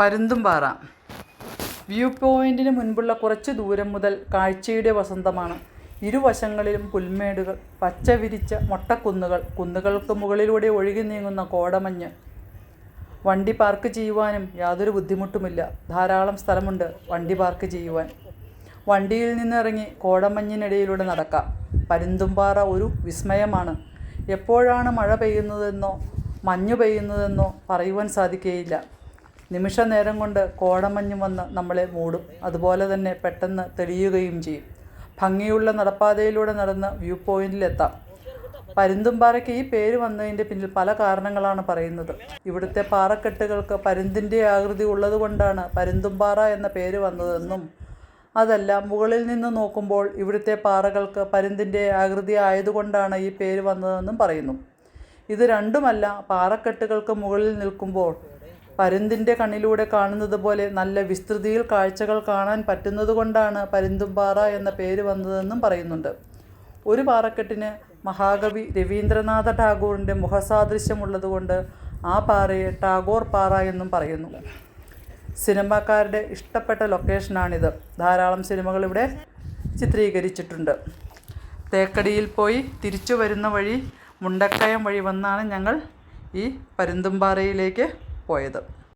Parunthumpara. View പോയിന്റിന് മുൻപുള്ള കുറച്ച് ദൂരം മുതൽ കാഴ്ചയുടെ വസന്തമാണ്. ഇരുവശങ്ങളിലും പുൽമേടുകൾ പച്ച വിരിച്ച മൊട്ടക്കുന്നുകൾ കുന്നുകൾക്ക് മുകളിലൂടെ ഒഴുകി നീങ്ങുന്ന കോടമഞ്ഞ്. വണ്ടി പാർക്ക് ചെയ്യുവാനും യാതൊരു ബുദ്ധിമുട്ടുമില്ല. ധാരാളം സ്ഥലമുണ്ട് വണ്ടി പാർക്ക് ചെയ്യുവാൻ. വണ്ടിയിൽ നിന്നിറങ്ങി കോടമഞ്ഞിനിടയിലൂടെ നടക്കാം. പരുന്തുംപാറ ഒരു വിസ്മയമാണ്. എപ്പോഴാണ് മഴ പെയ്യുന്നതെന്നോ മഞ്ഞു പെയ്യുന്നതെന്നോ പറയുവാൻ സാധിക്കുകയില്ല നിമിഷ നേരം കൊണ്ട് കോടമഞ്ഞ് വന്ന് നമ്മളെ മൂടും. അതുപോലെ തന്നെ പെട്ടെന്ന് തെളിയുകയും ചെയ്യും. ഭംഗിയുള്ള നടപ്പാതയിലൂടെ നടന്ന് വ്യൂ പോയിന്റിലെത്താം. പരുന്തുംപാറയ്ക്ക് ഈ പേര് വന്നതിന്റെ പിന്നിൽ പല കാരണങ്ങളാണ് പറയുന്നത്. ഇവിടുത്തെ പാറക്കെട്ടുകൾക്ക് പരുന്തിന്റെ ആകൃതി ഉള്ളതുകൊണ്ടാണ് പരുന്തുംപാറ എന്ന പേര് വന്നതെന്നും അതല്ല മുകളിൽ നിന്ന് നോക്കുമ്പോൾ ഇവിടുത്തെ പാറകൾക്ക് പരുന്തിന്റെ ആകൃതി ആയതുകൊണ്ടാണ് ഈ പേര് വന്നതെന്നും പറയുന്നു. ഇത് രണ്ടുമല്ല പാറക്കെട്ടുകൾക്ക് മുകളിൽ നിൽക്കുമ്പോൾ പരുന്തിന്റെ കണ്ണിലൂടെ കാണുന്നത് പോലെ നല്ല വിസ്തൃതിയിൽ കാഴ്ചകൾ കാണാൻ പറ്റുന്നതുകൊണ്ടാണ് പരുന്തുംപാറ എന്ന പേര് വന്നതെന്നും പറയുന്നുണ്ട്. ഒരു പാറക്കെട്ടിന് മഹാകവി രവീന്ദ്രനാഥ ടാഗോറിന്റെ മുഖസാദൃശ്യമുള്ളതുകൊണ്ട് ആ പാറയെ ടാഗോർ പാറ എന്നും പറയുന്നു. സിനിമാക്കാരുടെ ഇഷ്ടപ്പെട്ട ലൊക്കേഷനാണിത്. ധാരാളം സിനിമകൾ ഇവിടെ ചിത്രീകരിച്ചിട്ടുണ്ട്. തേക്കടിയിൽ പോയി തിരിച്ചു വരുന്ന വഴി മുണ്ടക്കയം വഴി വന്നാണ് ഞങ്ങൾ ഈ പരുന്തുംപാറയിലേക്ക് പോയത്.